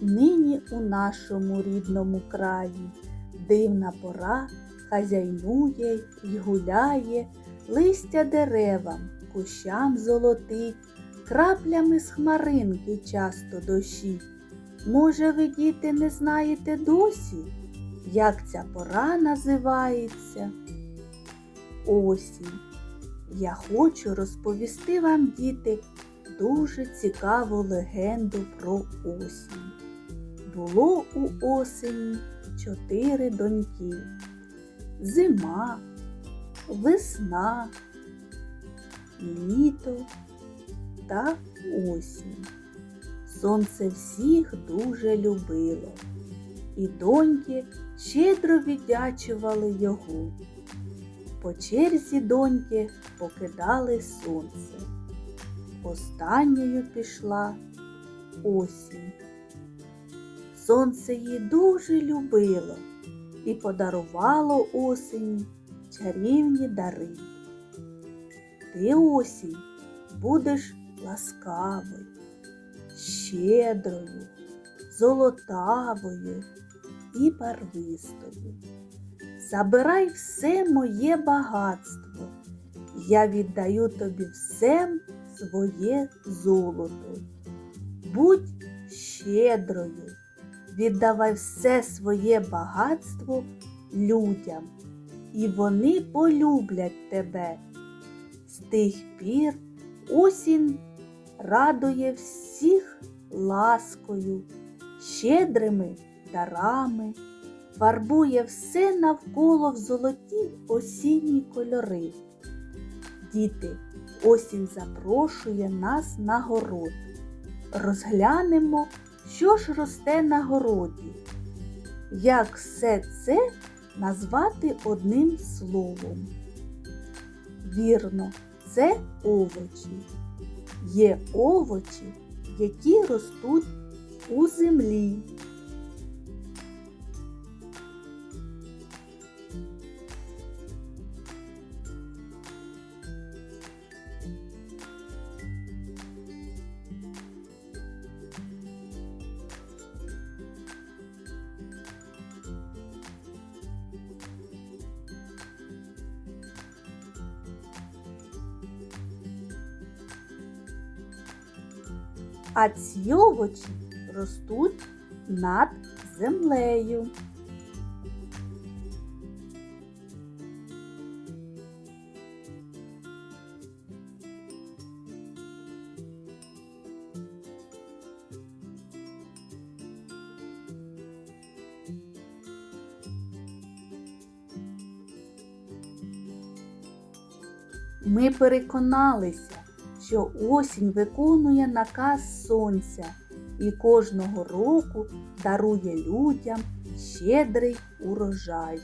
нині у нашому рідному краї. Дивна пора хазяйнує й гуляє, листя деревам, кущам золотить, краплями з хмаринки часто дощить. Може, ви, діти, не знаєте досі, як ця пора називається? Осінь. Я хочу розповісти вам, діти, дуже цікаву легенду про осінь. Було у осені чотири доньки. Зима, весна, літо та осінь. Сонце всіх дуже любило, і доньки щедро віддячували його. По черзі доньки покидали сонце. Останньою пішла осінь. Сонце її дуже любило і подарувало осені чарівні дари. Ти осінь будеш ласкавою, щедрою, золотавою і барвистою. Забирай все моє багатство, я віддаю тобі все своє золото. Будь щедрою, віддавай все своє багатство людям, і вони полюблять тебе. З тих пір осінь радує всіх ласкою, щедрими дарами, фарбує все навколо в золоті осінні кольори. Діти, осінь запрошує нас на город. Розглянемо, що ж росте на городі. Як все це назвати одним словом? Вірно, це овочі. Є овочі, які ростуть у землі. А ці ростуть над землею. Ми переконалися, що осінь виконує наказ сонця і кожного року дарує людям щедрий урожай.